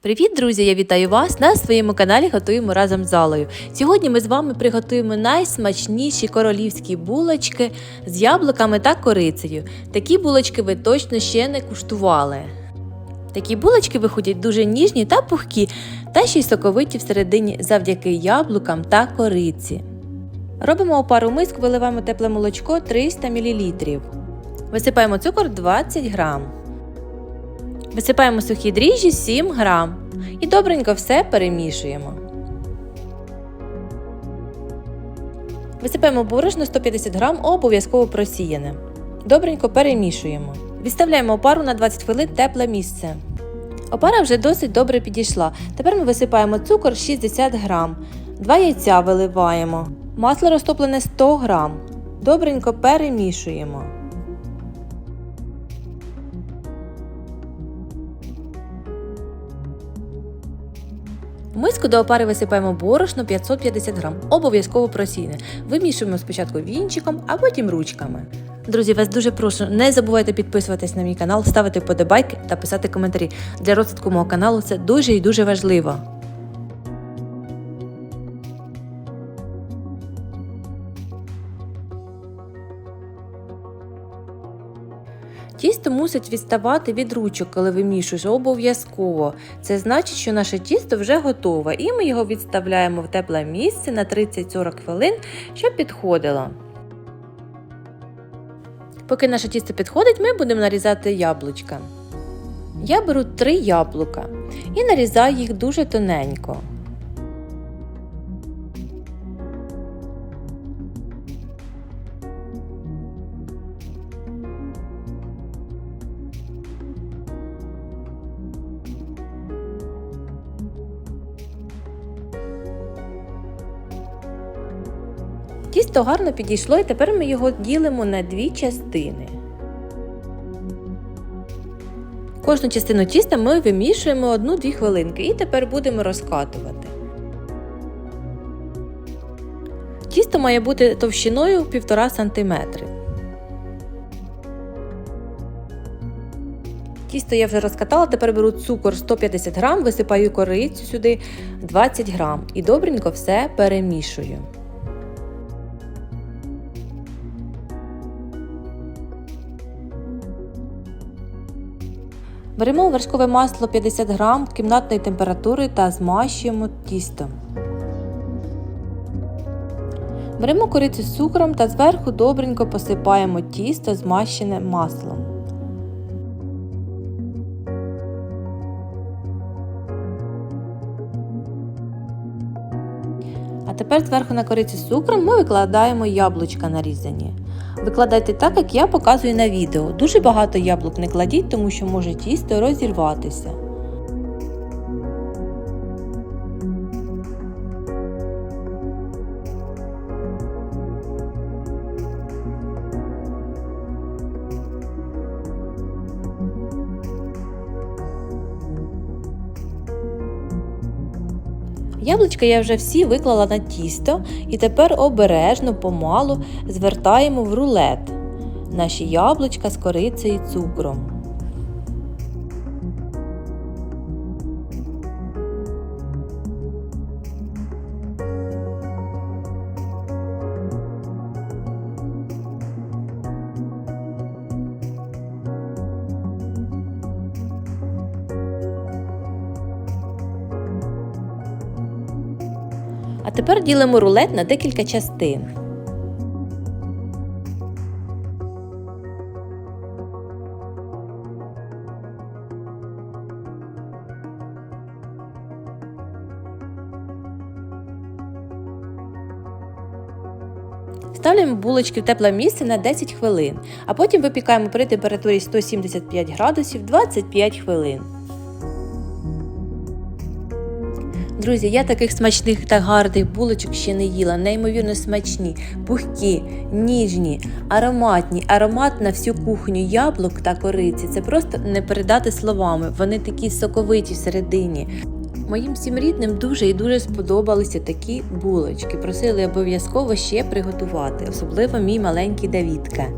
Привіт, друзі! Я вітаю вас на своєму каналі Готуємо разом з залою. Сьогодні ми з вами приготуємо найсмачніші королівські булочки з яблуками та корицею. Такі булочки ви точно ще не куштували. Такі булочки виходять дуже ніжні та пухкі, та ще й соковиті всередині завдяки яблукам та кориці. Робимо опару миску, виливаємо тепле молочко 300 мл. Висипаємо цукор 20 грам. Висипаємо сухі дріжджі 7 грам і добренько все перемішуємо. Висипаємо борошно 150 грам обов'язково просіяне. Добренько перемішуємо. Відставляємо опару на 20 хвилин тепле місце. Опара вже досить добре підійшла. Тепер ми висипаємо цукор 60 грам. Два яйця виливаємо. Масло розтоплене 100 грам. Добренько перемішуємо. Миску до опари висипаємо борошно 550 грам, обов'язково просійне. Вимішуємо спочатку вінчиком, а потім ручками. Друзі, вас дуже прошу, не забувайте підписуватись на мій канал, ставити вподобайки та писати коментарі. Для розвитку мого каналу це дуже і дуже важливо. Тісто мусить відставати від ручок, коли вимішуєш, обов'язково. Це значить, що наше тісто вже готове, і ми його відставляємо в тепле місце на 30-40 хвилин, щоб підходило. Поки наше тісто підходить, ми будемо нарізати яблучка. Я беру 3 яблука і нарізаю їх дуже тоненько. Тісто гарно підійшло і тепер ми його ділимо на дві частини. Кожну частину тіста ми вимішуємо 1-2 хвилинки і тепер будемо розкатувати. Тісто має бути товщиною 1,5 см. Тісто я вже розкатала, тепер беру цукор 150 г, висипаю корицю сюди 20 г і добренько все перемішую. Беремо вершкове масло 50 грам кімнатної температури та змащуємо тістом. Беремо корицю з цукром та зверху добренько посипаємо тісто змащене маслом. А тепер зверху на корицю з цукром ми викладаємо яблучка нарізані. Викладайте так, як я показую на відео. Дуже багато яблук не кладіть, тому що може тісто розірватися. Яблучка я вже всі виклала на тісто і тепер обережно помалу звертаємо в рулет наші яблучка з корицею і цукром. А тепер ділимо рулет на декілька частин. Ставляємо булочки в тепле місце на 10 хвилин, а потім випікаємо при температурі 175 градусів 25 хвилин. Друзі, я таких смачних та гарних булочок ще не їла. Неймовірно смачні, пухкі, ніжні, ароматні, аромат на всю кухню яблук та кориці. Це просто не передати словами. Вони такі соковиті всередині. Моїм всім рідним дуже і дуже сподобалися такі булочки. Просили обов'язково ще приготувати, особливо мій маленький Давідка.